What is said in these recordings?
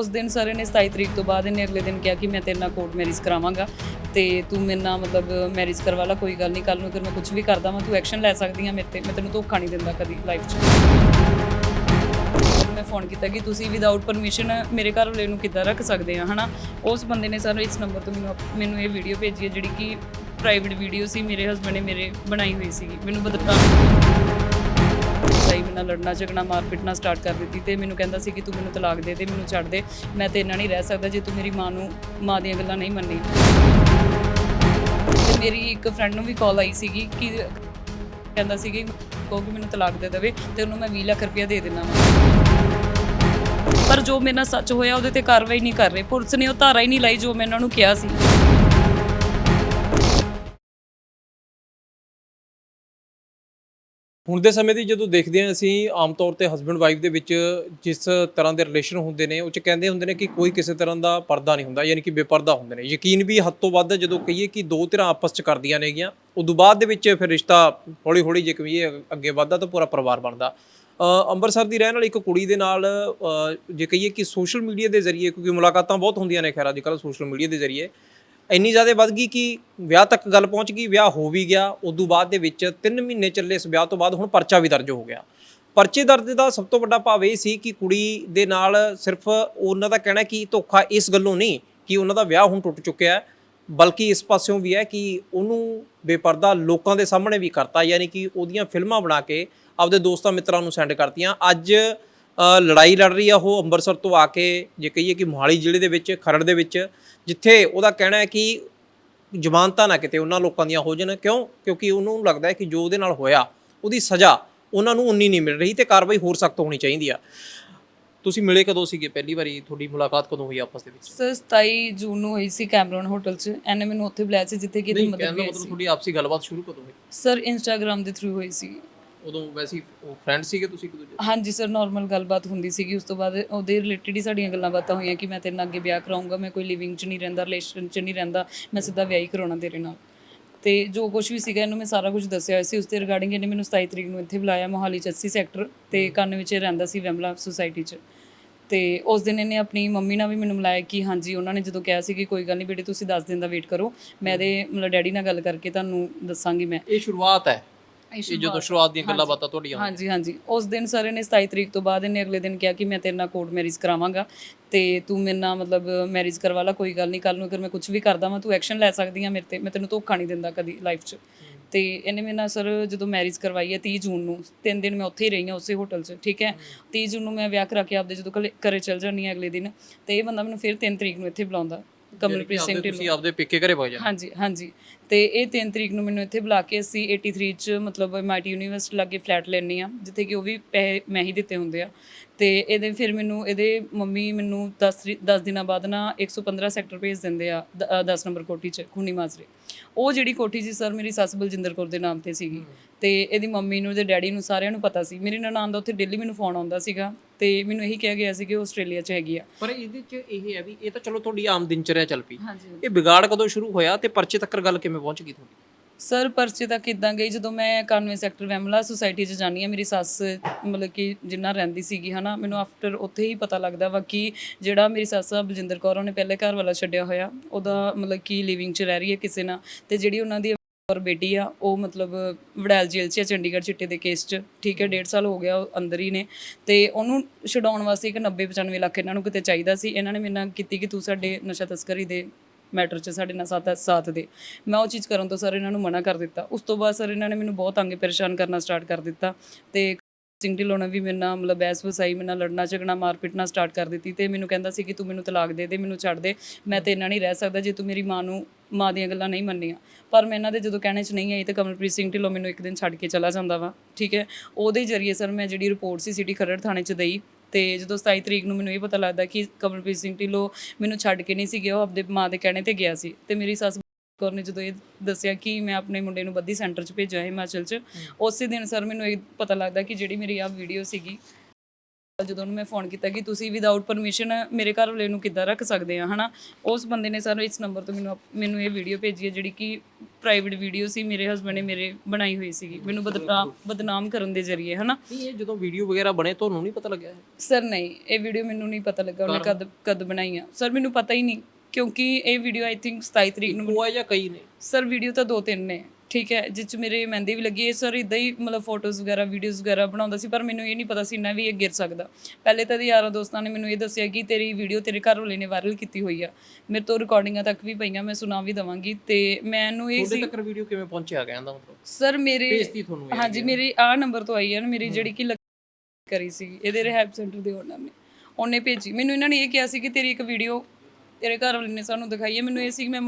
ਉਸ ਦਿਨ ਸਰ ਇਹਨੇ 27 ਤਰੀਕ ਤੋਂ ਬਾਅਦ ਇਹਨੇ ਅਗਲੇ ਦਿਨ ਕਿਹਾ ਕਿ ਮੈਂ ਤੇਰੇ ਨਾਲ ਕੋਰਟ ਮੈਰਿਜ ਕਰਾਵਾਂਗਾ ਤੇ ਤੂੰ ਮੇਰੇ ਨਾਲ ਮਤਲਬ ਮੈਰਿਜ ਕਰਵਾ ਲਾ, ਕੋਈ ਗੱਲ ਨਹੀਂ ਕੱਲ ਨੂੰ ਅਗਰ ਮੈਂ ਕੁਝ ਵੀ ਕਰਦਾ ਵਾਂ, ਤੂੰ ਐਕਸ਼ਨ ਲੈ ਸਕਦੀ ਆ ਮੇਰੇ ਤੇ, ਮੈਂ ਤੈਨੂੰ ਧੋਖਾ ਨਹੀਂ ਦਿੰਦਾ ਕਦੀ ਲਾਈਫ 'ਚ। ਮੈਂ ਫੋਨ ਕੀਤਾ ਕਿ ਤੁਸੀਂ ਵਿਦਆਊਟ ਪਰਮਿਸ਼ਨ ਮੇਰੇ ਘਰ ਵਾਲੇ ਨੂੰ ਕਿੱਦਾਂ ਰੱਖ ਸਕਦੇ ਆ, ਹਨਾ? ਉਸ ਬੰਦੇ ਨੇ ਸਰ ਇਸ ਨੰਬਰ ਤੋਂ ਮੈਨੂੰ ਮੈਨੂੰ ਇਹ ਵੀਡੀਓ ਭੇਜੀ ਹੈ ਜਿਹੜੀ ਕਿ ਪ੍ਰਾਈਵੇਟ ਵੀਡੀਓ ਸੀ, ਮੇਰੇ ਹਸਬੰਡ ਨੇ ਮੇਰੇ ਬਣਾਈ ਹੋਈ ਸੀਗੀ, ਮੈਨੂੰ ਬਦਨਾਮ ਸਹੀ ਮੇਰੇ ਨਾਲ ਲੜਨਾ ਝਗੜਾ ਮਾਰ ਪਿੱਟਣਾ ਸਟਾਰਟ ਕਰ ਦਿੱਤੀ ਤੇ ਮੈਨੂੰ ਕਹਿੰਦਾ ਸੀ ਕਿ ਤੂੰ ਮੈਨੂੰ ਤਲਾਕ ਦੇ ਦੇ, ਮੈਨੂੰ ਛੱਡ ਦੇ। ਮੈਂ ਤੇਰੇ ਇੰਨਾ ਨਹੀਂ ਰਹਿ ਸਕਦਾ ਜੇ ਤੂੰ ਮੇਰੀ ਮਾਂ ਨੂੰ, ਮਾਂ ਦੀਆਂ ਗੱਲਾਂ ਨਹੀਂ ਮੰਨੀ। ਤੇ ਮੇਰੀ ਇੱਕ ਫਰੈਂਡ ਨੂੰ ਵੀ ਕਾਲ ਆਈ ਸੀਗੀ ਕਿ ਕਹਿੰਦਾ ਸੀ ਕਿ ਕਹੋ ਕਿ ਮੈਨੂੰ ਤਲਾਕ ਦੇ ਦੇਵੇ ਤੇ ਉਹਨੂੰ ਮੈਂ 20 ਲੱਖ ਰੁਪਇਆ ਦੇ ਦੇਣਾ ਪਰ ਜੋ ਮੇਰੇ ਨਾਲ ਸੱਚ ਹੋਇਆ ਉਹਦੇ ਤੇ ਕਾਰਵਾਈ ਨਹੀਂ ਕਰ ਰਹੇ। ਪੁਲਿਸ ਨੇ ਉਹ ਧਾਰਾ ਹੀ ਨਹੀਂ ਲਾਈ ਜੋ ਮੈਂ ਇਹਨਾਂ ਨੂੰ ਕਿਹਾ ਸੀ। ਹੁਣ ਦੇ ਸਮੇਂ ਦੀ ਜਦੋਂ ਦੇਖਦੇ ਹਾਂ ਅਸੀਂ ਆਮ ਤੌਰ ਤੇ ਹਸਬੰਡ ਵਾਈਫ ਦੇ ਵਿੱਚ ਜਿਸ ਤਰ੍ਹਾਂ ਦੇ ਰਿਲੇਸ਼ਨ ਹੁੰਦੇ ਨੇ, ਉਹ ਚ ਕਹਿੰਦੇ ਹੁੰਦੇ ਨੇ ਕਿ ਕੋਈ ਕਿਸੇ ਤਰ੍ਹਾਂ ਦਾ ਪਰਦਾ ਨਹੀਂ ਹੁੰਦਾ, ਯਾਨੀ ਕਿ ਬੇਪਰਦਾ ਹੁੰਦੇ ਨੇ। ਯਕੀਨ ਵੀ ਹੱਦ ਤੋਂ ਵੱਧ ਜਦੋਂ ਕਹੀਏ ਕਿ ਦੋ ਧਿਰਾਂ ਆਪਸ ਚ ਕਰਦੀਆਂ ਨੇਗੀਆਂ, ਉਦੋਂ ਬਾਅਦ ਦੇ ਵਿੱਚ ਫਿਰ ਰਿਸ਼ਤਾ ਹੌਲੀ ਹੌਲੀ ਜੇ ਕਹੀਏ ਅੱਗੇ ਵੱਧਦਾ ਤਾਂ ਪੂਰਾ ਪਰਿਵਾਰ ਬਣਦਾ। ਅੰਮ੍ਰਿਤਸਰ ਦੀ ਰਹਿਣ ਵਾਲੀ ਇੱਕ ਕੁੜੀ ਦੇ ਨਾਲ ਜੇ ਕਹੀਏ ਕਿ ਸੋਸ਼ਲ ਮੀਡੀਆ ਦੇ ਜ਼ਰੀਏ, ਕਿਉਂਕਿ ਮੁਲਾਕਾਤਾਂ ਬਹੁਤ ਹੁੰਦੀਆਂ ਨੇ ਖੈਰ ਅੱਜ ਕੱਲ੍ਹ ਸੋਸ਼ਲ ਮੀਡੀਆ ਦੇ ਜ਼ਰੀਏ ਇੰਨੀ ਜ਼ਿਆਦਾ ਵੱਧ ਗਈ ਕਿ ਵਿਆਹ ਤੱਕ ਗੱਲ ਪਹੁੰਚ ਗਈ, ਵਿਆਹ ਹੋ ਵੀ ਗਿਆ, ਉਦੋਂ ਬਾਅਦ ਦੇ ਵਿੱਚ 3 ਮਹੀਨੇ ਚੱਲੇ ਇਸ ਵਿਆਹ ਤੋਂ ਬਾਅਦ ਹੁਣ ਪਰਚਾ ਵੀ ਦਰਜ ਹੋ ਗਿਆ। ਪਰਚੇ ਦਰਜ ਦਾ ਸਭ ਤੋਂ ਵੱਡਾ ਭਾਵ ਇਹ ਸੀ ਕਿ ਕੁੜੀ ਦੇ ਨਾਲ ਸਿਰਫ ਉਹਨਾਂ ਦਾ ਕਹਿਣਾ ਕਿ ਧੋਖਾ ਇਸ ਗੱਲੋਂ ਨਹੀਂ ਕਿ ਉਹਨਾਂ ਦਾ ਵਿਆਹ ਹੁਣ ਟੁੱਟ ਚੁੱਕਿਆ ਹੈ, ਬਲਕਿ ਇਸ ਪਾਸਿਓਂ ਵੀ ਹੈ ਕਿ ਉਹਨੂੰ ਬੇਪਰਦਾ ਲੋਕਾਂ ਦੇ ਸਾਹਮਣੇ ਵੀ ਕਰਤਾ, ਯਾਨੀ ਕਿ ਉਹਦੀਆਂ ਫਿਲਮਾਂ ਬਣਾ ਕੇ ਆਪਦੇ ਦੋਸਤਾਂ ਮਿੱਤਰਾਂ ਨੂੰ ਸੈਂਡ ਕਰਤੀਆਂ। ਅੱਜ ਲੜਾਈ ਲੜ ਰਹੀ ਆ ਉਹ ਅੰਮ੍ਰਿਤਸਰ ਤੋਂ ਆ ਕੇ, ਜੇ ਕਹੀਏ ਕਿ ਮੋਹਾਲੀ ਜ਼ਿਲ੍ਹੇ ਦੇ ਵਿੱਚ, ਖਰੜ ਦੇ ਵਿੱਚ ਜਿੱਥੇ ਉਹਦਾ ਕਹਿਣਾ ਹੈ ਕਿ ਜ਼ਮਾਨਤਾਂ ਨਾ ਕਿਤੇ ਉਹਨਾਂ ਲੋਕਾਂ ਦੀਆਂ ਹੋ ਜਾਣ। ਕਿਉਂ? ਕਿਉਂਕਿ ਉਹਨੂੰ ਲੱਗਦਾ ਹੈ ਕਿ ਜੋ ਉਹਦੇ ਨਾਲ ਹੋਇਆ ਉਹਦੀ ਸਜ਼ਾ ਉਹਨਾਂ ਨੂੰ ਉਨੀ ਨਹੀਂ ਮਿਲ ਰਹੀ ਤੇ ਕਾਰਵਾਈ ਹੋਰ ਸਖਤ ਹੋਣੀ ਚਾਹੀਦੀ ਆ। ਤੁਸੀਂ ਮਿਲੇ ਕਦੋਂ ਸੀਗੇ? ਪਹਿਲੀ ਵਾਰੀ ਤੁਹਾਡੀ ਮੁਲਾਕਾਤ ਕਦੋਂ ਹੋਈ ਆਪਸ ਦੇ ਵਿੱਚ? ਸਰ 27 ਜੂਨ ਨੂੰ ਹੋਈ ਸੀ ਕੈਮਰਨ ਹੋਟਲ 'ਚ। ਇਹਨੇ ਮੈਨੂੰ ਉੱਥੇ ਬੁਲਾਇਆ ਸੀ ਜਿੱਥੇ ਕਿ ਇਹਦੀ ਮਦਦ ਮਤਲਬ ਤੁਹਾਡੀ ਆਪਸੀ ਗੱਲਬਾਤ ਸ਼ੁਰੂ ਕਦੋਂ ਹੋਈ? ਸਰ ਇੰਸਟਾਗ੍ਰam ਦੇ ਥਰੂ ਹੋਈ ਸੀ। ਉਦੋਂ ਵੈਸੇ ਹੀ ਉਹ ਫਰੈਂਡ ਸੀਗੇ ਤੁਸੀਂ ਇੱਕ ਦੂਜੇ? ਹਾਂਜੀ ਸਰ ਨਾਰਮਲ ਗੱਲਬਾਤ ਹੁੰਦੀ ਸੀਗੀ ਉਸ ਤੋਂ ਬਾਅਦ ਉਹਦੇ ਰਿਲੇਟਡ ਹੀ ਸਾਡੀਆਂ ਗੱਲਾਂ ਬਾਤਾਂ ਹੋਈਆਂ ਕਿ ਮੈਂ ਤੇਰੇ ਨਾਲ ਅੱਗੇ ਵਿਆਹ ਕਰਾਉਂਗਾ ਮੈਂ ਕੋਈ ਲਿਵਿੰਗ 'ਚ ਨਹੀਂ ਰਹਿੰਦਾ ਰਿਲੇਸ਼ਨ 'ਚ ਨਹੀਂ ਰਹਿੰਦਾ ਮੈਂ ਸਿੱਧਾ ਵਿਆਹ ਹੀ ਕਰਾਉਣਾ ਤੇਰੇ ਨਾਲ। ਤੇ ਜੋ ਕੁਝ ਵੀ ਸੀਗਾ ਇਹਨੂੰ ਮੈਂ ਸਾਰਾ ਕੁਝ ਦੱਸਿਆ ਹੋਇਆ ਸੀ ਉਸ ਦੇ ਰਿਗਾਰਡਿੰਗ ਇਹਨੇ ਮੈਨੂੰ 27 ਤਰੀਕ ਨੂੰ ਇੱਥੇ ਬੁਲਾਇਆ ਮੋਹਾਲੀ ਚ 80 ਸੈਕਟਰ ਤੇ ਕੰਨ ਵਿੱਚ ਇਹ ਰਹਿੰਦਾ ਸੀ ਵੈਮਲਾ ਸੁਸਾਇਟੀ 'ਚ। ਤੇ ਉਸ ਦਿਨ ਇਹਨੇ ਆਪਣੀ ਮੰਮੀ ਨਾਲ ਵੀ ਮੈਨੂੰ ਮਿਲਾਇਆ ਕਿ ਹਾਂਜੀ ਉਹਨਾਂ ਨੇ ਜਦੋਂ ਕਿਹਾ ਸੀ ਕਿ ਕੋਈ ਗੱਲ ਨਹੀਂ ਬੇਟੇ ਤੁਸੀਂ 10 ਦਿਨ ਦਾ ਵੇਟ ਕਰੋ ਮੈਂ ਇਹਦੇ ਮਤਲਬ ਡੈਡੀ ਨਾਲ ਗੱਲ ਕਰਕੇ ਤੁਹਾਨੂੰ ਦੱਸਾਂਗੀ ਮੈਂ। ਇਹ ਸ਼ੁਰੂਆਤ ਹੈ। ਇਹ ਜਦੋਂ ਸ਼ੁਰੂਆਤ ਦੀਆਂ ਗੱਲਾਂ ਬਾਤਾਂ ਤੁਹਾਡੀਆਂ ਹਾਂਜੀ ਹਾਂਜੀ। ਉਸ ਦਿਨ ਸਰ ਇਹਨੇ 27 ਤਰੀਕ ਤੋਂ ਬਾਅਦ ਇਹਨੇ ਅਗਲੇ ਦਿਨ ਕਿਹਾ ਕਿ ਮੈਂ ਤੇਰੇ ਨਾਲ ਕੋਰਟ ਮੈਰਿਜ ਕਰਾਵਾਂਗਾ। ਤੇ ਤੂੰ ਮੇਰੇ ਨਾਲ ਮਤਲਬ ਮੈਰਿਜ ਕਰਵਾ ਲਾ ਕੋਈ ਗੱਲ ਨਹੀਂ ਕੱਲ ਨੂੰ ਅਗਰ ਮੈਂ ਕੁਝ ਵੀ ਕਰਦਾ ਵਾਂ ਤੂੰ ਐਕਸ਼ਨ ਲੈ ਸਕਦੀ ਆ ਮੇਰੇ ਤੇ। ਮੈਂ ਤੈਨੂੰ ਧੋਖਾ ਨਹੀਂ ਦਿੰਦਾ ਕਦੀ ਲਾਈਫ 'ਚ। ਤੇ ਇਹਨੇ ਮੇਰੇ ਨਾਲ ਸਰ ਜਦੋਂ ਮੈਰਿਜ ਕਰਵਾਈ ਹੈ 30 ਜੂਨ ਨੂੰ ਤਿੰਨ ਦਿਨ ਮੈਂ ਉੱਥੇ ਹੀ ਰਹੀ ਹਾਂ ਉਸੇ ਹੋਟਲ 'ਚ ਠੀਕ ਹੈ? 30 ਜੂਨ ਨੂੰ ਮੈਂ ਵਿਆਹ ਕਰਾ ਕੇ ਆਪਦੇ ਜਦੋਂ ਘਰੇ- ਚਲ ਜਾਂਦੀ ਹਾਂ ਅਗਲੇ ਦਿਨ ਤੇ ਇਹ ਬੰਦਾ ਮੈਨੂੰ ਫਿਰ 3 ਤਰੀਕ ਨੂੰ ਇੱਥੇ ਬੁਲਾਉਂਦਾ। ਕਮਲਪ੍ਰੀਤ ਸਿੰਘ ਢਿੱਲੋਂ। ਤੁਸੀਂ ਆਪਦੇ ਪਿੱਕੇ ਘਰੇ ਪਹੁੰਚ ਜਾਂਦੇ ਹਾਂਜੀ ਹਾਂਜੀ। ਤੇ ਇਹ 3 ਤਰੀਕ ਨੂੰ ਮੈਨੂੰ ਇੱਥੇ ਬੁਲਾ ਕੇ ਅਸੀਂ 83 ਚ ਮਤਲਬ ਐਮਆਈਟੀ ਯੂਨੀਵਰਸਿਟੀ ਲਾਗੇ ਫਲੈਟ ਲੈਣੀ ਆ ਜਿੱਥੇ ਕਿ ਉਹ ਵੀ ਪੈਸੇ ਮੈਂ ਹੀ ਦਿੱਤੇ ਹੁੰਦੇ ਆ। ਤੇ ਇਹਦੇ ਫਿਰ ਮੈਨੂੰ ਇਹਦੇ ਮੰਮੀ ਮੈਨੂੰ 10 10 ਦਿਨਾਂ ਬਾਅਦ ਨਾ 115 ਸੈਕਟਰ ਭੇਜ ਦਿੰਦੇ ਆ 10 ਨੰਬਰ ਕੋਠੀ ਚ ਖੂਨੀ ਮਾਜਰੇ। ਉਹ ਜਿਹੜੀ ਕੋਠੀ ਸੀ ਸਰ ਮੇਰੀ ਸੱਸ ਬਲਜਿੰਦਰ ਕੌਰ ਦੇ ਨਾਮ ਤੇ ਸੀਗੀ। ਤੇ ਇਹਦੀ ਮੰਮੀ ਨੂੰ ਤੇ ਡੈਡੀ ਨੂੰ ਸਾਰਿਆਂ ਨੂੰ ਪਤਾ ਸੀ। ਮੇਰੀ ਨਨਾਣ ਦਾ ਉੱਥੇ ਦਿੱਲੀ ਮੈਨੂੰ ਫੋਨ ਆਉਂਦਾ ਸੀਗਾ। ਤੇ ਮੈਨੂੰ ਇਹੀ ਕਿਹਾ ਗਿਆ ਸੀ ਕਿ ਉਹ ਆਸਟ੍ਰੇਲੀਆ 'ਚ ਹੈਗੀ ਆ। ਪਰ ਇਹਦੇ ਚ ਇਹ ਹੈ ਵੀ ਇਹ ਤਾਂ ਚਲੋ ਤੁਹਾਡੀ ਆਮ ਦਿਨਚਰਿਆ ਚੱਲ ਪਈ। ਹਾਂਜੀ ਇਹ ਵਿਗਾੜ ਕਦੋਂ ਸ਼ੁਰੂ ਹੋਇਆ ਤੇ ਪਰਚੇ ਤੱਕ ਗੱਲ ਕਿਵੇਂ ਪਹੁੰਚ ਗਈ ਤੁਹਾਡੀ? ਸਰ ਪਰਚੇ ਤੱਕ ਕਿੱਦਾਂ ਗਈ ਜਦੋਂ ਮੈਂ 91 ਸੈਕਟਰ ਵੈਮਲਾ ਸੁਸਾਇਟੀ 'ਚ ਜਾਨੀ ਆ ਮੇਰੀ ਸੱਸ ਮਤਲਬ ਕਿ ਜਿੰਨਾ ਰਹਿੰਦੀ ਸੀਗੀ ਹਨਾ ਮੈਨੂੰ ਆਫਟਰ ਉੱਥੇ ਹੀ ਪਤਾ ਲੱਗਦਾ ਵਾ ਕਿ ਜਿਹੜਾ ਮੇਰੀ ਸੱਸ ਆ ਬਲਜਿੰਦਰ ਕੌਰ ਉਹਨੇ ਪਹਿਲੇ ਘਰ ਵਾਲਾ ਛੱਡਿਆ ਹੋਇਆ। ਉਹਦਾ ਮਤਲਬ ਕਿ ਲਿਵਿੰਗ 'ਚ ਰਹਿ ਰਹੀ ਹੈ ਕਿਸੇ ਨਾਲ ਤੇ ਜਿਹੜੀ ਉਹਨਾਂ ਦੀ ਔਰ ਬੇਟੀ ਆ, ਉਹ ਮਤਲਬ ਵੜੈਲ ਜੇਲ੍ਹ 'ਚ ਆ, ਚੰਡੀਗੜ੍ਹ ਚਿੱਟੇ ਦੇ ਕੇਸ 'ਚ। ਠੀਕ ਹੈ 1.5 ਸਾਲ ਹੋ ਗਿਆ ਉਹ ਅੰਦਰ ਹੀ ਨੇ। ਤੇ ਉਹਨੂੰ ਛਡਾਉਣ ਵਾਸਤੇ ਇੱਕ 90 95 ਲੱਖ ਇਹਨਾਂ ਨੂੰ ਕਿਤੇ ਚਾਹੀਦਾ ਸੀ। ਇਹਨਾਂ ਨੇ ਮੇਰੇ ਨਾਲ ਕੀਤੀ ਕਿ ਤੂੰ ਸਾਡੇ ਨਸ਼ਾ ਤਸਕਰੀ ਦੇ ਮੈਟਰ 'ਚ, ਸਾਡੇ ਨਾਲ ਸਾਥ ਸਾਥ ਦੇ। ਮੈਂ ਉਹ ਚੀਜ਼ ਕਰਨ ਤੋਂ ਸਰ ਇਹਨਾਂ ਨੂੰ ਮਨਾ ਕਰ ਦਿੱਤਾ। ਉਸ ਤੋਂ ਬਾਅਦ ਸਰ ਇਹਨਾਂ ਨੇ ਮੈਨੂੰ ਬਹੁਤ ਤੰਗ ਪਰੇਸ਼ਾਨ ਕਰਨਾ ਸਟਾਰਟ ਕਰ ਦਿੱਤਾ। ਤੇ ਸਿੰਘ ਢਿੱਲੋਂ ਨੇ ਵੀ ਮੇਰੇ ਨਾਲ ਮਤਲਬ ਬਹਿਸ ਵਸਾਈ ਮੇਰੇ ਨਾਲ ਲੜਨਾ ਝਗੜਾ ਮਾਰ ਪਿੱਟਣਾ ਸਟਾਰਟ ਕਰ ਦਿੱਤੀ ਤੇ ਮੈਨੂੰ ਕਹਿੰਦਾ ਸੀ ਕਿ ਤੂੰ ਮੈਨੂੰ ਤਲਾਕ ਦੇ ਦੇ, ਮੈਨੂੰ ਛੱਡ ਦੇ, ਮੈਂ ਤੇ ਇਹਨਾਂ ਨਹੀਂ ਰਹਿ ਸਕਦਾ ਜੇ ਤੂੰ ਮੇਰੀ ਮਾਂ ਨੂੰ, ਮਾਂ ਦੀਆਂ ਗੱਲਾਂ ਨਹੀਂ ਮੰਨੀਆਂ। ਪਰ ਮੈਂ ਇਹਨਾਂ ਦੇ ਜਦੋਂ ਕਹਿਣੇ 'ਚ ਨਹੀਂ ਆਈ ਤੇ ਕਮਲਪ੍ਰੀਤ ਸਿੰਘ ਢਿੱਲੋਂ ਮੈਨੂੰ ਇੱਕ ਦਿਨ ਛੱਡ ਕੇ ਚਲਾ ਜਾਂਦਾ ਵਾ, ਠੀਕ ਹੈ? ਉਹਦੇ ਜ਼ਰੀਏ ਸਰ ਮੈਂ ਜਿਹੜੀ ਰਿਪੋਰਟ ਸੀ ਸਿਟੀ ਖਰੜ ਥਾਣੇ 'ਚ ਦਈ ਤੇ ਜਦੋਂ 27 ਤਰੀਕ ਨੂੰ ਮੈਨੂੰ ਇਹ ਪਤਾ ਲੱਗਦਾ ਕਿ ਕਮਲਪ੍ਰੀਤ ਸਿੰਘ ਢਿੱਲੋਂ ਮੈਨੂੰ ਛੱਡ ਕੇ ਨਹੀਂ ਸੀ ਗਿਆ, ਉਹ ਆਪਦੇ ਮਾਂ ਦੇ ਕਹਿਣੇ ਤੇ ਗਿਆ ਸੀ ਤੇ ਮੇਰੀ ਸੱਸ ਕੌਰ ਨੇ ਜਦੋਂ ਇਹ ਦੱਸਿਆ ਕਿ ਮੈਂ ਆਪਣੇ ਮੁੰਡੇ ਨੂੰ ਬੱਦੀ ਸੈਂਟਰ 'ਚ ਭੇਜਿਆ ਹਿਮਾਚਲ 'ਚ ਉਸੇ ਦਿਨ ਸਰ ਮੈਨੂੰ ਇਹ ਪਤਾ ਲੱਗਦਾ ਕਿ ਜਿਹੜੀ ਮੇਰੀ ਆ ਵੀਡੀਓ ਸੀਗੀ ਜਦੋਂ ਉਹਨੂੰ ਮੈਂ ਫੋਨ ਕੀਤਾ ਕਿ ਤੁਸੀਂ ਵਿਦਆਊਟ ਪਰਮਿਸ਼ਨ ਮੇਰੇ ਘਰ ਵਾਲੇ ਨੂੰ ਕਿੱਦਾਂ ਰੱਖ ਸਕਦੇ ਆ ਹਨਾ? ਉਸ ਬੰਦੇ ਨੇ ਸਰ ਇਸ ਨੰਬਰ ਤੋਂ ਮੈਨੂੰ ਮੈਨੂੰ ਇਹ ਵੀਡੀਓ ਭੇਜੀ ਹੈ ਜਿਹੜੀ ਕਿ ਪ੍ਰਾਈਵੇਟ ਵੀਡੀਓ ਸੀ ਮੇਰੇ ਹਸਬੰਡ ਨੇ ਮੇਰੇ ਬਣਾਈ ਹੋਈ ਸੀਗੀ। ਮੈਨੂੰ ਬਦਨਾਮ ਬਦਨਾਮ ਕਰਨ ਦੇ ਜ਼ਰੀਏ ਹਨਾ? ਇਹ ਜਦੋਂ ਵੀਡੀਓ ਵਗੈਰਾ ਬਣੇ ਤੁਹਾਨੂੰ ਨਹੀਂ ਪਤਾ ਲੱਗਿਆ? ਸਰ ਨਹੀਂ ਇਹ ਵੀਡੀਓ ਮੈਨੂੰ ਨਹੀਂ ਪਤਾ ਲੱਗਾ ਉਹਨੇ ਕਦ ਕਦ ਬਣਾਈ ਆ। ਸਰ ਮੈਨੂੰ ਪਤਾ ਹੀ ਨਹੀਂ ਕਿਉਂਕਿ ਇਹ ਵੀਡੀਓ ਆਈ ਥਿੰਕ 27 ਤਰੀਕ ਨੂੰ ਉਹ ਹੈ ਜਾਂ ਕਈ ਨੇ? ਸਰ ਵੀਡੀਓ ਤਾਂ ਦੋ ਤਿੰਨ ਨੇ ਠੀਕ ਹੈ ਜਿਸ ਚ ਮੇਰੇ ਮਹਿੰਦੀ ਵੀ ਲੱਗੀ ਹੈ। ਸਰ ਇਦਾਂ ਹੀ ਮਤਲਬ ਫੋਟੋਜ਼ ਵਗੈਰਾ ਵੀਡੀਓਜ਼ ਵਗੈਰਾ ਬਣਾਉਂਦਾ ਸੀ ਪਰ ਮੈਨੂੰ ਇਹ ਨਹੀਂ ਪਤਾ ਸੀ ਇੰਨਾ ਵੀ ਇਹ ਗਿਰ ਸਕਦਾ। ਪਹਿਲੇ ਤਾਂ ਇਹਦੇ ਯਾਰਾਂ ਦੋਸਤਾਂ ਨੇ ਮੈਨੂੰ ਇਹ ਦੱਸਿਆ ਕਿ ਤੇਰੀ ਵੀਡੀਓ ਤੇਰੇ ਘਰ ਵਾਲੇ ਨੇ ਵਾਇਰਲ ਕੀਤੀ ਹੋਈ ਆ। ਮੇਰੇ ਤੋਂ ਰਿਕਾਰਡਿੰਗਾਂ ਤੱਕ ਵੀ ਪਈਆਂ ਮੈਂ ਸੁਣਾ ਵੀ ਦਵਾਂਗੀ। ਤੇ ਮੈਨੂੰ ਇਹ ਤੁਹਾਡੇ ਸੀ ਤੱਕ ਵੀਡੀਓ ਕਿਵੇਂ ਪਹੁੰਚਿਆ ਗਿਆ ਇਹਦਾ ਮਤਲਬ? ਸਰ ਮੇਰੇ ਭੇਜਤੀ ਤੁਹਾਨੂੰ ਇਹ ਹਾਂਜੀ ਮੇਰੀ ਆਹ ਨੰਬਰ ਤੋਂ ਆਈ ਹੈ ਨਾ ਮੇਰੀ ਜਿਹੜੀ ਕਿ ਲੱਗ- ਕਰੀ ਸੀ ਇਹਦੇ ਰਿਹੈਬ ਸੈਂਟਰ ਦੇ ਓਨਰ ਨੇ। ਉਹਨੇ ਭੇਜੀ। ਮੈਨੂੰ ਇਹਨਾਂ ਨੇ ਇਹ ਕਿਹਾ ਸੀ ਕਿ ਤੇਰੀ ਇੱਕ ਵੀਡੀਓ ਤੇਰੇ ਘਰ ਵਾਲੇ ਨੇ ਸਾਨੂੰ ਦਿਖਾਈ ਹੈ। ਮੈਨੂੰ ਇਹ ਸੀ ਕਿ ਮੈਂ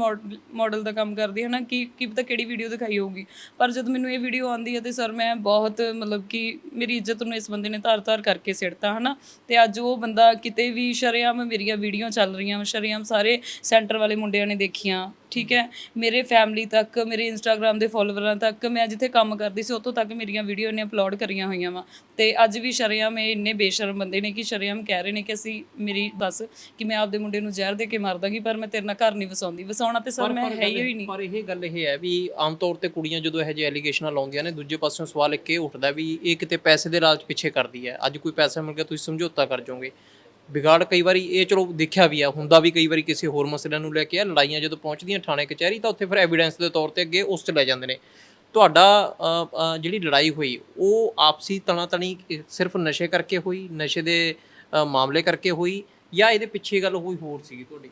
ਮਾਡਲ ਦਾ ਕੰਮ ਕਰਦੀ ਹਾਂ ਨਾ, ਕਿ, ਕੀ ਪਤਾ ਕਿਹੜੀ ਵੀਡੀਓ ਦਿਖਾਈ ਹੋਊਗੀ। ਪਰ ਜਦ ਮੈਨੂੰ ਇਹ ਵੀਡੀਓ ਆਉਂਦੀ ਹੈ ਤੇ ਸਰ ਮੈਂ ਬਹੁਤ ਮਤਲਬ ਕਿ ਮੇਰੀ ਇੱਜ਼ਤ ਨੂੰ ਇਸ ਬੰਦੇ ਨੇ ਧਾਰ-ਧਾਰ ਕਰਕੇ ਸਿੱਟਤਾ, ਹਨਾ। ਤੇ ਅੱਜ ਉਹ ਬੰਦਾ ਕਿਤੇ ਵੀ ਸ਼ਰੇਆਮ ਮੇਰੀਆਂ ਵੀਡੀਓ ਚੱਲ ਰਹੀਆਂ, ਸ਼ਰੇਆਮ ਸਾਰੇ ਸੈਂਟਰ ਵਾਲੇ ਮੁੰਡਿਆਂ ਨੇ ਦੇਖੀਆਂ। ਠੀਕ ਹੈ? ਮੇਰੇ ਫੈਮਿਲੀ ਤੱਕ ਮੇਰੇ ਇੰਸਟਾਗ੍ਰam ਦੇ ਫੋਲੋਵਰਾਂ ਤੱਕ ਮੈਂ ਜਿੱਥੇ ਕੰਮ ਕਰਦੀ ਸੀ ਉੱਥੋਂ ਤੱਕ ਮੇਰੀਆਂ ਵੀਡੀਓ ਨੇ ਅਪਲੋਡ ਕਰੀਆਂ ਹੋਈਆਂ ਵਾ। ਤੇ ਅੱਜ ਵੀ ਸ਼ਰੇਆਮ ਇਹ ਇੰਨੇ ਬੇਸ਼ਰਮ ਬੰਦੇ ਨੇ ਕਿ ਸ਼ਰੇਆਮ ਕਹਿ ਰਹੇ ਨੇ ਕਿ ਅਸੀਂ ਮੇਰੀ ਬਸ ਕਿ ਮੈਂ ਆਪਦੇ ਮੁੰਡੇ ਨੂੰ ਜ਼ਹਿਰ ਦੇ ਕੇ ਮਾਰ ਦਾਂਗੀ ਪਰ ਮੈਂ ਤੇਰੇ ਨਾਲ ਘਰ ਨਹੀਂ ਵਸਾਉਂਦੀ। ਵਸਾਉਣਾ ਤੇ ਸਰ ਮੈਂ ਹੈ ਹੀ ਨਹੀਂ। ਪਰ ਇਹ ਗੱਲ ਇਹ ਹੈ ਵੀ ਆਮ ਤੌਰ ਤੇ ਕੁੜੀਆਂ ਜਦੋਂ ਇਹੋ ਜਿਹੇ ਐਲੀਗੇਸ਼ਨਾਂ ਲਾਉਂਦੀਆਂ ਨੇ ਦੂਜੇ ਪਾਸਿਓਂ ਸਵਾਲ ਇੱਕ ਇਹ ਉੱਠਦਾ ਵੀ ਇਹ ਕਿਤੇ ਪੈਸੇ ਦੇ ਲਾਲਚ ਪਿੱਛੇ ਕਰਦੀ ਹੈ। ਅੱਜ ਕੋਈ ਪੈਸਾ ਮਿਲ ਗਿਆ ਤੁਸੀਂ ਸਮਝੌਤਾ ਕਰ ਜਾਓਗੇ। ਵਿਗਾੜ ਕਈ ਵਾਰੀ ਇਹ ਚਲੋ ਦੇਖਿਆ ਵੀ ਆ ਹੁੰਦਾ ਵੀ ਕਈ ਵਾਰੀ ਕਿਸੇ ਹੋਰ ਮਸਲਿਆਂ ਨੂੰ ਲੈ ਕੇ ਆ ਲੜਾਈਆਂ ਜਦੋਂ ਪਹੁੰਚਦੀਆਂ ਥਾਣੇ ਕਚਹਿਰੀ ਤਾਂ ਉੱਥੇ ਫਿਰ ਐਵੀਡੈਂਸ ਦੇ ਤੌਰ ਤੇ ਅੱਗੇ ਉਸ 'ਚ ਲੈ ਜਾਂਦੇ ਨੇ। ਤੁਹਾਡਾ ਜਿਹੜੀ ਲੜਾਈ ਹੋਈ ਉਹ ਆਪਸੀ ਤਣਾਤਣੀ ਸਿਰਫ ਨਸ਼ੇ ਕਰਕੇ ਹੋਈ ਨਸ਼ੇ ਦੇ ਮਾਮਲੇ ਕਰਕੇ ਹੋਈ ਜਾਂ ਇਹਦੇ ਪਿੱਛੇ ਗੱਲ ਹੋਈ ਹੋਰ ਸੀਗੀ ਤੁਹਾਡੀ?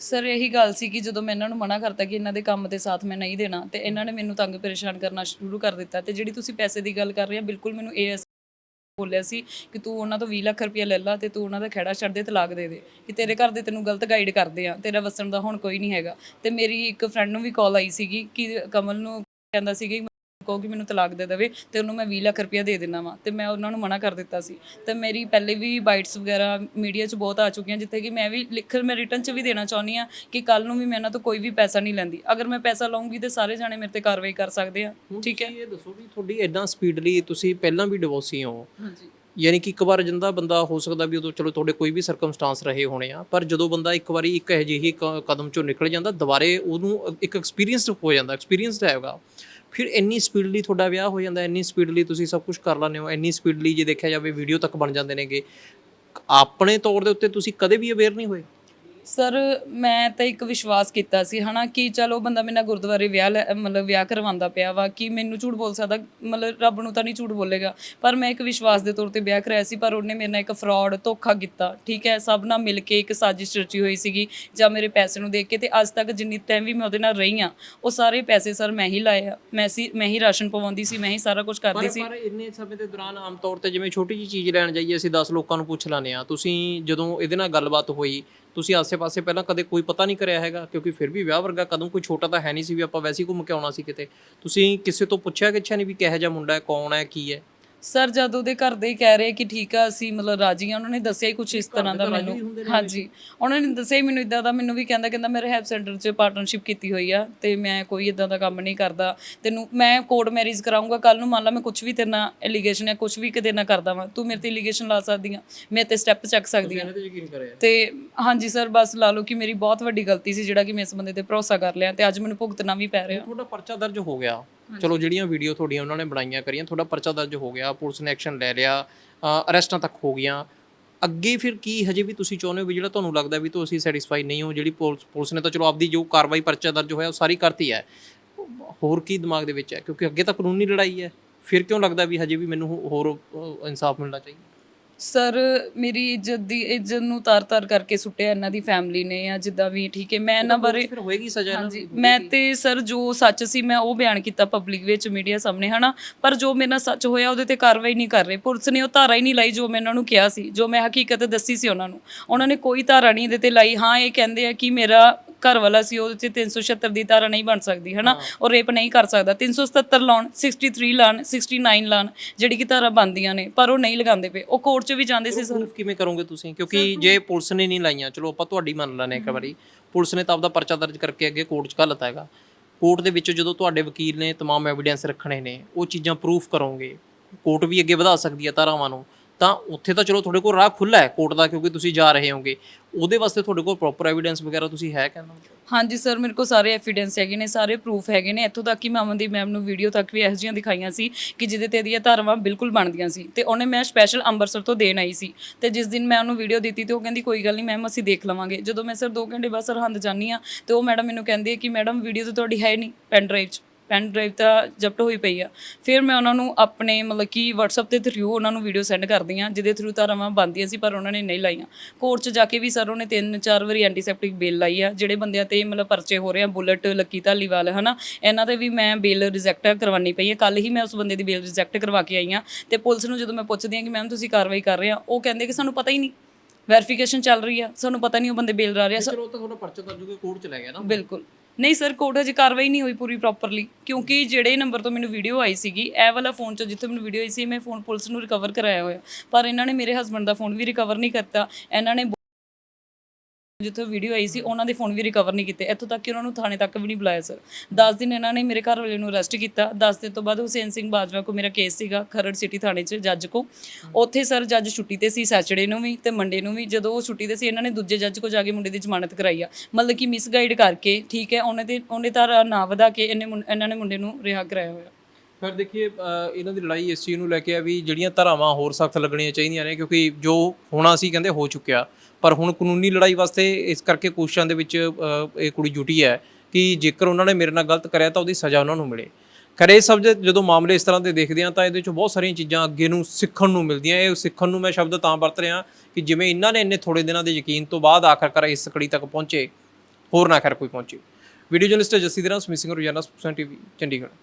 ਸਰ ਇਹੀ ਗੱਲ ਸੀ ਕਿ ਜਦੋਂ ਮੈਂ ਇਹਨਾਂ ਨੂੰ ਮਨਾ ਕਰਤਾ ਕਿ ਇਹਨਾਂ ਦੇ ਕੰਮ ਦੇ ਸਾਥ ਮੈਂ ਨਹੀਂ ਦੇਣਾ ਤੇ ਇਹਨਾਂ ਨੇ ਮੈਨੂੰ ਤੰਗ ਪਰੇਸ਼ਾਨ ਕਰਨਾ ਸ਼ੁਰੂ ਕਰ ਦਿੱਤਾ ਤੇ ਜਿਹੜੀ ਤੁਸੀਂ ਪੈਸੇ ਦੀ ਗੱਲ ਕਰ ਰਹੇ ਆ ਬਿਲਕੁਲ ਮੈਨੂੰ ਇਹ ਬੋਲਿਆ ਸੀ ਕਿ ਤੂੰ ਉਹਨਾਂ ਤੋਂ 20 ਲੱਖ ਰੁਪਇਆ ਲੈ ਲਾ ਤੇ ਤੂੰ ਉਹਨਾਂ ਦਾ ਖਹਿੜਾ ਛੱਡ ਦੇ, ਤਲਾਕ ਦੇ ਦੇ। ਕਿ ਤੇਰੇ ਘਰ ਦੇ ਤੈਨੂੰ ਗਲਤ ਗਾਈਡ ਕਰਦੇ ਆ, ਤੇਰਾ ਵਸਣ ਦਾ ਹੁਣ ਕੋਈ ਨਹੀਂ ਹੈਗਾ। ਤੇ ਮੇਰੀ ਇੱਕ ਫਰੈਂਡ ਨੂੰ ਵੀ ਕਾਲ ਆਈ ਸੀਗੀ ਕਿ ਕਮਲ ਨੂੰ ਕਹਿੰਦਾ ਸੀ ਕਿ ਕਹੋ ਕਿ ਮੈਨੂੰ ਤਲਾਕ ਦੇ ਦੇਵੇ ਤੇ ਉਹਨੂੰ ਮੈਂ 20 ਲੱਖ ਰੁਪਇਆ ਦੇ ਦੇਣਾ ਵਾ ਤੇ ਮੈਂ ਉਹਨਾਂ ਨੂੰ ਮਨਾ ਕਰ ਦਿੱਤਾ ਸੀ। ਤੇ ਮੇਰੀ ਪਹਿਲੇ ਵੀ ਬਾਈਟਸ ਵਗੈਰਾ ਮੀਡੀਆ 'ਚ ਬਹੁਤ ਆ ਚੁੱਕੀਆਂ ਜਿੱਥੇ ਕਿ ਮੈਂ ਵੀ ਲਿਖ ਮੈਂ ਰਿਟਰਨ 'ਚ ਵੀ ਦੇਣਾ ਚਾਹੁੰਦੀ ਆ ਕਿ ਕੱਲ ਨੂੰ ਵੀ ਮੈਂ ਇਹਨਾਂ ਤੋਂ ਕੋਈ ਵੀ ਪੈਸਾ ਨਹੀਂ ਲੈਂਦੀ। ਅਗਰ ਮੈਂ ਪੈਸਾ ਲਵਾਂਗੀ ਤੇ ਸਾਰੇ ਜਾਣੇ ਮੇਰੇ ਤੇ ਕਾਰਵਾਈ ਕਰ ਸਕਦੇ ਆ। ਠੀਕ ਹੈ। ਇਹ ਦੱਸੋ ਵੀ ਤੁਹਾਡੀ ਐਦਾਂ ਸਪੀਡਲੀ ਤੁਸੀਂ ਪਹਿਲਾਂ ਵੀ ਡਿਵੋਰਸੀ ਹੋ। ਹਾਂਜੀ। ਯਾਨੀ ਕਿ ਇੱਕ ਵਾਰ ਜਿੰਦਾ ਬੰਦਾ ਹੋ ਸਕਦਾ ਵੀ ਉਦੋਂ ਚਲੋ ਤੁਹਾਡੇ ਕੋਈ ਵੀ ਸਰਕਮਸਟਾਂਸ ਰਹੇ ਹੋਣੇ ਆ ਪਰ ਜਦੋਂ ਬੰਦਾ ਇੱਕ ਵਾਰੀ ਇੱਕ ਇਹੋ ਜਿਹੀ ਕ- ਕਦਮ ਚੋਂ ਨਿਕਲ ਜਾਂਦਾ ਦੁਬਾਰੇ ਉਹਨੂੰ ਇੱਕ ਐਕਸਪੀਰੀਅੰਸਡ ਹੋ ਜਾਂਦਾ ਐਕਸਪੀਰੀਅੰਸਡ ਹੈਗਾ। ਫਿਰ ਇੰਨੀ ਸਪੀਡਲੀ ਤੁਹਾਡਾ ਵਿਆਹ ਹੋ ਜਾਂਦਾ, ਇੰਨੀ ਸਪੀਡਲੀ ਤੁਸੀਂ ਸਭ ਕੁਝ ਕਰ ਲੈਂਦੇ ਹੋ, ਇੰਨੀ ਸਪੀਡਲੀ ਜੇ ਦੇਖਿਆ ਜਾਵੇ ਵੀਡੀਓ ਤੱਕ ਬਣ ਜਾਂਦੇ ਨੇਗੇ। ਆਪਣੇ ਤੌਰ ਦੇ ਉੱਤੇ ਤੁਸੀਂ ਕਦੇ ਵੀ ਅਵੇਅਰ ਨਹੀਂ ਹੋਏ। ਸਰ ਮੈਂ ਤਾਂ ਇੱਕ ਵਿਸ਼ਵਾਸ ਕੀਤਾ ਸੀ ਹਨਾ ਕਿ ਚਲੋ ਬੰਦਾ ਮੇਰੇ ਨਾਲ ਗੁਰਦੁਆਰੇ ਵਿਆਹ ਲੈ- ਮਤਲਬ ਵਿਆਹ ਕਰਵਾਉਂਦਾ ਪਿਆ ਵਾ ਕਿ ਮੈਨੂੰ ਝੂਠ ਬੋਲ ਸਕਦਾ ਮਤਲਬ ਰੱਬ ਨੂੰ ਤਾਂ ਨਹੀਂ ਝੂਠ ਬੋਲੇਗਾ। ਪਰ ਮੈਂ ਇੱਕ ਵਿਸ਼ਵਾਸ ਦੇ ਤੌਰ ਤੇ ਵਿਆਹ ਕਰਾਇਆ ਸੀ ਪਰ ਉਹਨੇ ਮੇਰੇ ਨਾਲ ਇੱਕ ਫਰਾਡ ਧੋਖਾ ਕੀਤਾ ਠੀਕ ਹੈ? ਸਭ ਨਾਲ ਮਿਲ ਕੇ ਇੱਕ ਸਾਜ਼ਿਸ਼ ਰਚੀ ਹੋਈ ਸੀਗੀ ਜਾਂ ਮੇਰੇ ਪੈਸੇ ਨੂੰ ਦੇਖ ਕੇ ਤੇ ਅੱਜ ਤੱਕ ਜਿੰਨੀ ਟਾਈਮ ਵੀ ਮੈਂ ਉਹਦੇ ਨਾਲ ਰਹੀ ਆ ਉਹ ਸਾਰੇ ਪੈਸੇ ਸਰ ਮੈਂ ਹੀ ਲਾਏ ਆ। ਮੈਂ ਸੀ ਮੈਂ ਹੀ ਰਾਸ਼ਨ ਪਵਾਉਂਦੀ ਸੀ ਮੈਂ ਹੀ ਸਾਰਾ ਕੁਝ ਕਰਦੀ ਪਰ ਸੀ। ਪਰ ਇੰਨੇ ਸਮੇਂ ਦੇ ਦੌਰਾਨ ਆਮ ਤੌਰ ਤੇ ਜਿਵੇਂ ਛੋਟੀ ਜੀ ਚੀਜ਼ ਲੈਣ ਜਾਈਏ ਅਸੀਂ 10 ਲੋਕਾਂ ਨੂੰ ਪੁੱਛ ਲਾਨੇ ਆ ਤੁਸੀਂ ਜਦੋਂ ਇਹਦੇ ਨਾਲ ਗੱਲਬਾਤ ਹੋਈ ਤੁਸੀਂ ਆਸੇ-ਪਾਸੇ ਪਹਿਲਾਂ ਕਦੇ ਕੋਈ ਪਤਾ ਨਹੀਂ ਕਰਿਆ ਹੈਗਾ, ਕਿਉਂਕਿ ਫਿਰ ਵੀ ਵਿਆਹ ਵਰਗਾ ਕਦਮ ਕੋਈ ਛੋਟਾ ਤਾਂ ਹੈ ਨਹੀਂ ਸੀ ਵੀ ਆਪਾਂ ਵੈਸੇ ਹੀ ਘੁੰਮ ਕੇ ਆਉਣਾ ਸੀ ਕਿਤੇ। ਤੁਸੀਂ ਕਿਸੇ ਤੋਂ ਪੁੱਛਿਆ ਕਿਛਾ ਨਹੀਂ ਵੀ ਕਿਹੋ ਜਿਹਾ ਮੁੰਡਾ ਹੈ, ਕੌਣ ਹੈ, ਕੀ ਹੈ? ਸਰ ਜਦ ਉਹਦੇ ਘਰ ਦੇ ਹੀ ਕਹਿ ਰਹੇ ਕਿ ਠੀਕ ਆ ਅਸੀਂ ਮਤਲਬ ਰਾਜੀ ਆ ਉਹਨਾਂ ਨੇ ਦੱਸਿਆ ਹੀ ਕੁਝ ਇਸ ਤਰ੍ਹਾਂ ਦਾ ਮੈਨੂੰ। ਹਾਂਜੀ। ਉਹਨਾਂ ਨੇ ਦੱਸਿਆ ਹੀ ਮੈਨੂੰ ਇਦਾਂ ਦਾ ਮੈਨੂੰ ਵੀ ਕਹਿੰਦਾ ਕਹਿੰਦਾ ਮੈਂ ਰਿਹੈਬ ਸੈਂਟਰ 'ਚ ਪਾਰਟਨਰਸ਼ਿਪ ਕੀਤੀ ਹੋਈ ਆ ਤੇ ਮੈਂ ਕੋਈ ਇਦਾਂ ਦਾ ਕੰਮ ਨਹੀਂ ਕਰਦਾ। ਤੈਨੂੰ ਮੈਂ ਕੋਰਟ ਮੈਰਿਜ ਕਰਾਉਂਗਾ ਕੱਲ ਨੂੰ ਮੰਨ ਲਾ ਮੈਂ ਕੁਝ ਵੀ ਤੇਰੇ ਨਾਲ ਐਲੀਗੇਸ਼ਨ ਜਾਂ ਕੁਝ ਵੀ ਕਿਤੇ ਨਾ ਕਰਦਾ ਵਾਂ। ਤੂੰ ਮੇਰੇ ਤੇ ਐਲੀਗੇਸ਼ਨ ਲਾ ਸਕਦੀ ਆ ਮੇਰੇ ਤੇ ਸਟੈਪ ਚੱਕ ਸਕਦੀ ਆ। ਤੇ ਹਾਂਜੀ ਸਰ ਬਸ ਲਾ ਲਓ ਕਿ ਮੇਰੀ ਬਹੁਤ ਵੱਡੀ ਗਲਤੀ ਸੀ ਜਿਹੜਾ ਕਿ ਮੈਂ ਇਸ ਬੰਦੇ ਤੇ ਭਰੋਸਾ ਕਰ ਲਿਆ ਤੇ ਅੱਜ ਮੈਨੂੰ ਭੁਗਤਣਾ ਵੀ ਪੈ ਰਿਹਾ। ਤੁਹਾਡਾ ਪਰਚਾ ਦਰਜ ਹੋ ਗਿਆ। ਚਲੋ, ਜਿਹੜੀਆਂ ਵੀਡੀਓ ਤੁਹਾਡੀਆਂ ਉਹਨਾਂ ਨੇ ਬਣਾਈਆਂ ਕਰੀਆਂ, ਤੁਹਾਡਾ ਪਰਚਾ ਦਰਜ ਹੋ ਗਿਆ, ਪੁਲਿਸ ਨੇ ਐਕਸ਼ਨ ਲੈ ਲਿਆ ਅਰੈਸਟਾਂ ਤੱਕ ਹੋ ਗਈਆਂ। ਅੱਗੇ ਫਿਰ ਕੀ ਹਜੇ ਵੀ ਤੁਸੀਂ ਚਾਹੁੰਦੇ ਹੋ ਵੀ ਜਿਹੜਾ ਤੁਹਾਨੂੰ ਲੱਗਦਾ ਵੀ ਤੁਸੀਂ ਸੈਟੀਸਫਾਈ ਨਹੀਂ ਹੋ, ਜਿਹੜੀ ਪੁਲਿਸ ਪੁਲਿਸ ਨੇ ਤਾਂ ਚਲੋ ਆਪਦੀ ਜੋ ਕਾਰਵਾਈ ਪਰਚਾ ਦਰਜ ਹੋਇਆ, ਉਹ ਸਾਰੀ ਕਰਤੀ ਹੈ। ਹੋਰ ਕੀ ਦਿਮਾਗ ਦੇ ਵਿੱਚ ਹੈ? ਕਿਉਂਕਿ ਅੱਗੇ ਤਾਂ ਕਾਨੂੰਨੀ ਲੜਾਈ ਹੈ। ਫਿਰ ਕਿਉਂ ਲੱਗਦਾ ਵੀ ਹਜੇ ਵੀ ਮੈਨੂੰ ਹੋਰ ਇਨਸਾਫ ਮਿਲਣਾ ਚਾਹੀਦਾ? ਸਰ ਮੇਰੀ ਇੱਜ਼ਤ ਦੀ ਇੱਜ਼ਤ ਨੂੰ ਤਾਰ-ਤਾਰ ਕਰਕੇ ਸੁੱਟਿਆ ਇਹਨਾਂ ਦੀ ਫੈਮਿਲੀ ਨੇ ਜਾਂ ਜਿੱਦਾਂ ਵੀ ਠੀਕ ਹੈ। ਮੈਂ ਇਹਨਾਂ ਬਾਰੇ ਫਿਰ ਹੋਏਗੀ ਸਜ਼ਾ ਇਹਨਾਂ ਹਾਂਜੀ ਮੈਂ ਤੇ ਸਰ ਜੋ ਸੱਚ ਸੀ ਮੈਂ ਉਹ ਬਿਆਨ ਕੀਤਾ ਪਬਲਿਕ ਵਿੱਚ ਮੀਡੀਆ ਸਾਹਮਣੇ ਹਨਾ। ਪਰ ਜੋ ਮੇਰੇ ਨਾਲ ਸੱਚ ਹੋਇਆ ਉਹਦੇ ਤੇ ਕਾਰਵਾਈ ਨਹੀਂ ਕਰ ਰਹੇ। ਪੁਲਿਸ ਨੇ ਉਹ ਧਾਰਾ ਹੀ ਨਹੀਂ ਲਾਈ ਜੋ ਮੈਂ ਇਹਨਾਂ ਨੂੰ ਕਿਹਾ ਸੀ ਜੋ ਮੈਂ ਹਕੀਕਤ ਦੱਸੀ ਸੀ ਉਹਨਾਂ ਨੂੰ। ਉਹਨਾਂ ਨੇ ਕੋਈ ਧਾਰਾ ਨਹੀਂ ਇਹਦੇ ਤੇ ਲਾਈ। ਹਾਂ ਇਹ ਕਹਿੰਦੇ ਆ ਕਿ ਮੇਰਾ ਘਰ ਵਾਲਾ ਸੀ ਉਹਦੇ ਤੇ 376 ਦੀ ਧਾਰਾ ਨਹੀਂ ਬਣ ਸਕਦੀ ਹਨਾ ਉਹ ਰੇਪ ਨਹੀਂ ਕਰ ਸਕਦਾ 377 ਲਾਉਣ 63 ਲਾਉਣ 69 ਲਾਉਣ ਜਿਹੜੀ ਕਿ ਧਾਰਾ ਬਣਦੀਆਂ ਨੇ ਪਰ ਉਹ ਨਹੀਂ ਲਗਾਉਂਦੇ ਪਏ ਉਹ ਕੋਰਟ 'ਚ ਵੀ ਜਾਂਦੇ ਸੀ ਸਰ ਪ੍ਰੂਫ ਕਿਵੇਂ ਕਰੋਗੇ ਤੁਸੀਂ ਕਿਉਂਕਿ ਜੇ ਪੁਲਿਸ ਨੇ ਨਹੀਂ ਲਾਈਆਂ ਚਲੋ ਆਪਾਂ ਤੁਹਾਡੀ ਮੰਨ ਲੈਣੇ ਇੱਕ ਵਾਰੀ ਪੁਲਿਸ ਨੇ ਤਾਂ ਆਪਦਾ ਪਰਚਾ ਦਰਜ ਕਰਕੇ ਅੱਗੇ ਕੋਰਟ 'ਚ ਘੱਲਤਾ ਹੈਗਾ ਕੋਰਟ ਦੇ ਵਿੱਚ ਜਦੋਂ ਤੁਹਾਡੇ ਵਕੀਲ ਨੇ तमाम ਐਵੀਡੈਂਸ ਰੱਖਣੇ ਨੇ ਉਹ ਚੀਜ਼ਾਂ ਪ੍ਰੂਫ ਕਰੋਗੇ ਕੋਰਟ ਵੀ ਅੱਗੇ ਵਧਾ ਸਕਦੀ ਹੈ ਧਾਰਾਵਾਂ ਨੂੰ ਤਾਂ ਉੱਥੇ ਤਾਂ ਚਲੋ ਤੁਹਾਡੇ ਕੋਲ ਰਾਹ ਖੁੱਲਾ ਹੈ ਕੋਰਟ ਦਾ ਕਿਉਂਕਿ ਤੁਸੀਂ ਜਾ ਰਹੇ ਹੋਗੇ। ਉਹਦੇ ਵਾਸਤੇ ਤੁਹਾਡੇ ਕੋਲ ਪ੍ਰੋਪਰ ਐਵੀਡੈਂਸ ਵਗੈਰਾ ਤੁਸੀਂ ਹੈ ਕਹਿੰਦਾ? ਹਾਂਜੀ ਸਰ, ਮੇਰੇ ਕੋਲ ਸਾਰੇ ਐਵੀਡੈਂਸ ਹੈਗੇ ਨੇ, ਸਾਰੇ ਪ੍ਰੂਫ ਹੈਗੇ ਨੇ। ਇੱਥੋਂ ਤੱਕ ਕਿ ਮੈਂ ਅਮਨਦੀਪ ਮੈਮ ਨੂੰ ਵੀਡੀਓ ਤੱਕ ਵੀ ਇਹੋ ਜਿਹੀਆਂ ਦਿਖਾਈਆਂ ਸੀ ਕਿ ਜਿਹਦੇ ਤੇ ਇਹਦੀਆਂ ਧਾਰਾਵਾਂ ਬਿਲਕੁਲ ਬਣਦੀਆਂ ਸੀ। ਤੇ ਉਹਨੇ ਮੈਂ ਸਪੈਸ਼ਲ ਅੰਮ੍ਰਿਤਸਰ ਤੋਂ ਦੇਣ ਆਈ ਸੀ। ਤੇ ਜਿਸ ਦਿਨ ਮੈਂ ਉਹਨੂੰ ਵੀਡੀਓ ਦਿੱਤੀ ਤੇ ਉਹ ਕਹਿੰਦੀ, ਕੋਈ ਗੱਲ ਨਹੀਂ ਮੈਮ ਅਸੀਂ ਦੇਖ ਲਵਾਂਗੇ। ਜਦੋਂ ਮੈਂ ਸਰ 2 ਘੰਟੇ ਬਾਅਦ ਸਰਹੰਦ ਜਾਂਦੀ ਆ ਤੇ ਉਹ ਮੈਡਮ ਮੈਨੂੰ ਕਹਿੰਦੀ ਹੈ ਕਿ ਮੈਡਮ ਵੀਡੀਓ ਤਾਂ ਤੁਹਾਡੀ ਹੈ ਨਹੀਂ ਪੈਨ ਡਰਾਈਵ 'ਚ। ਪੈਨ ਡਰਾਈਵ ਤਾਂ ਜ਼ਬਤ ਹੋਈ ਪਈ ਆ। ਫਿਰ ਮੈਂ ਉਹਨਾਂ ਨੂੰ ਆਪਣੇ ਮਤਲਬ ਕਿ WhatsApp ਦੇ ਥਰੂ ਉਹਨਾਂ ਨੂੰ ਵੀਡੀਓ ਸੈਂਡ ਕਰਦੀ ਆ ਜਿਹਦੇ ਥਰੂ ਧਾਰਾਵਾਂ ਬੰਦੀਆਂ ਸੀ ਪਰ ਉਹਨਾਂ ਨੇ ਨਹੀਂ ਲਾਈਆਂ। ਕੋਰਟ 'ਚ ਜਾ ਕੇ ਵੀ ਸਰ ਉਹਨੇ ਤਿੰਨ ਚਾਰ ਵਾਰੀ ਐਂਟੀਸੈਪਟਿਕ ਬੇਲ ਲਾਈ ਆ ਜਿਹੜੇ ਬੰਦਿਆਂ ਤੇ ਮਤਲਬ ਪਰਚੇ ਹੋ ਰਹੇ ਆ ਬੁਲਟ ਲੱਕੀ ਧਾਲੀਵਾਲ ਹਨਾ। ਇਹਨਾਂ ਤੇ ਵੀ ਮੈਂ ਬੇਲ ਰਿਜੈਕਟ ਕਰਵਾਉਣੀ ਪਈ ਹੈ ਕੱਲ ਹੀ ਮੈਂ ਉਸ ਬੰਦੇ ਦੀ ਬੇਲ ਰਿਜੈਕਟ ਕਰਵਾ ਕੇ ਆਈ ਆ ਤੇ ਪੁਲਿਸ ਨੂੰ ਜਦੋਂ ਮੈਂ ਪੁੱਛਦੀ ਆ ਕਿ ਮੈਮ ਤੁਸੀਂ ਕਾਰਵਾਈ ਕਰ ਰਹੇ ਆ? ਉਹ ਕਹਿੰਦੇ ਕਿ ਸਾਨੂੰ ਪਤਾ ਹੀ ਨਹੀਂ। ਵੈਰੀਫਿਕੇਸ਼ਨ ਚੱਲ ਰਹੀ ਆ। ਸਾਨੂੰ ਪਤਾ ਨਹੀਂ ਉਹ ਬੰਦੇ ਬੇਲ ਲਾ ਰਹੇ। ਆ ਚਲੋ ਉਹ ਤਾਂ ਤੁਹਾਡਾ ਪਰਚਾ ਦਰਜ ਹੋ ਕੇ ਕੋਰਟ ਚ ਲੈ ਗਿਆ ਨਾ ਬਿਲਕੁਲ। ਨਹੀਂ ਸਰ, ਕੋਰਟ ਹਜੇ ਕਾਰਵਾਈ ਨਹੀਂ ਹੋਈ ਪੂਰੀ ਪ੍ਰੋਪਰਲੀ ਕਿਉਂਕਿ ਜਿਹੜੇ ਨੰਬਰ ਤੋਂ ਮੈਨੂੰ ਵੀਡੀਓ ਆਈ ਸੀਗੀ, ਇਹ ਵਾਲਾ ਫੋਨ ਚ ਜਿੱਥੇ ਮੈਨੂੰ ਵੀਡੀਓ ਆਈ ਸੀ, ਮੈਂ ਫੋਨ ਪੁਲਿਸ ਨੂੰ ਰਿਕਵਰ ਕਰਾਇਆ ਹੋਇਆ। ਪਰ ਇਹਨਾਂ ਨੇ ਮੇਰੇ ਹਸਬੰਡ ਦਾ ਫੋਨ ਵੀ ਰਿਕਵਰ ਨਹੀਂ ਕਰਤਾ ਇਹਨਾਂ ਨੇ ਜਿੱਥੋਂ ਵੀਡੀਓ ਆਈ ਸੀ ਉਹਨਾਂ ਦੇ ਫੋਨ ਵੀ ਰਿਕਵਰ ਨਹੀਂ ਕੀਤੇ। ਇੱਥੋਂ ਤੱਕ ਕਿ ਉਹਨਾਂ ਨੂੰ ਥਾਣੇ ਤੱਕ ਵੀ ਨਹੀਂ ਬੁਲਾਇਆ ਸਰ 10 ਦਿਨ ਇਹਨਾਂ ਨੇ ਮੇਰੇ ਘਰ ਵਾਲੇ ਨੂੰ ਅਰੈਸਟ ਕੀਤਾ। 10 ਦਿਨ ਤੋਂ ਬਾਅਦ ਹੁਸੈਨ ਸਿੰਘ ਬਾਜਵਾ ਕੋ ਮੇਰਾ ਕੇਸ ਸੀਗਾ ਖਰੜ ਸਿਟੀ ਥਾਣੇ 'ਚ ਜੱਜ ਕੋ ਉੱਥੇ ਸਰ ਜੱਜ ਛੁੱਟੀ ਤੇ ਸੀ ਸੈਚਰਡੇ ਨੂੰ ਵੀ ਤੇ ਮੰਡੇ ਨੂੰ ਵੀ। ਜਦੋਂ ਉਹ ਛੁੱਟੀ ਤੇ ਸੀ ਇਹਨਾਂ ਨੇ ਦੂਜੇ ਜੱਜ ਕੋ ਜਾ ਕੇ ਮੁੰਡੇ ਦੀ ਜ਼ਮਾਨਤ ਕਰਾਈ ਆ। ਮਤਲਬ ਕਿ ਮਿਸਗਾਈਡ ਕਰਕੇ ਠੀਕ ਹੈ ਉਹਨੇ ਤੇ ਉਹਨੇ ਤਾਂ ਨਾ ਵਧਾ ਕੇ ਇਹਨੇ ਮੁੰ- ਇਹਨਾਂ ਨੇ ਮੁੰਡੇ ਨੂੰ ਰਿਹਾ ਕਰਾਇਆ ਹੋਇਆ। ਫਿਰ ਦੇਖੀਏ ਅ, ਇਹਨਾਂ ਦੀ ਲੜਾਈ ਇਸ ਚੀਜ਼ ਨੂੰ ਲੈ ਕੇ ਆ ਵੀ ਜਿਹੜੀਆਂ ਧਾਰਾਵਾਂ ਹੋਰ ਸਖਤ ਲੱਗਣੀਆਂ ਚਾਹੀਦੀਆਂ ਨੇ ਕਿਉਂਕਿ ਜੋ ਹੋਣਾ ਸੀ ਕਹਿੰਦੇ ਹੋ ਚੁੱਕਿਆ। ਪਰ ਹੁਣ ਕਾਨੂੰਨੀ ਲੜਾਈ ਵਾਸਤੇ ਇਸ ਕਰਕੇ ਕੋਸ਼ਿਸ਼ਾਂ ਦੇ ਵਿੱਚ ਇਹ ਕੁੜੀ ਜੁਟੀ ਹੈ ਕਿ ਜੇਕਰ ਉਹਨਾਂ ਨੇ ਮੇਰੇ ਨਾਲ ਗਲਤ ਕਰਿਆ ਤਾਂ ਉਹਦੀ ਸਜ਼ਾ ਉਹਨਾਂ ਨੂੰ ਮਿਲੇ। ਖਰੇ, ਇਹ ਸਭ ਜਦੋਂ ਮਾਮਲੇ ਇਸ ਤਰ੍ਹਾਂ ਦੇ ਦੇਖਦੇ ਆ ਤਾਂ ਇਹਦੇ ਵਿੱਚ ਬਹੁਤ ਸਾਰੀਆਂ ਚੀਜ਼ਾਂ ਅੱਗੇ ਨੂੰ ਸਿੱਖਣ ਨੂੰ ਮਿਲਦੀਆਂ। ਇਹ ਸਿੱਖਣ ਨੂੰ ਮੈਂ ਸ਼ਬਦ ਤਾਂ ਵਰਤ ਰਿਹਾ ਕਿ ਜਿਵੇਂ ਇਹਨਾਂ ਨੇ ਇੰਨੇ ਥੋੜੇ ਦਿਨਾਂ ਦੇ ਯਕੀਨ ਤੋਂ ਬਾਅਦ ਆਖਰਕਾਰ ਇਸ ਕੜੀ ਤੱਕ ਪਹੁੰਚੇ, ਹੋਰ ਨਾ ਖੈਰ ਕੋਈ ਪਹੁੰਚੇ। ਵੀਡੀਓ ਜਰਨਲਿਸਟ ਜੱਸੀ ਦੇ ਨਾਲ ਸਿੰਘ ਰੋਜ਼ਾਨਾ ਸਪੋਕਸਨ ਟੀਵੀ, ਚੰਡੀਗੜ੍ਹ।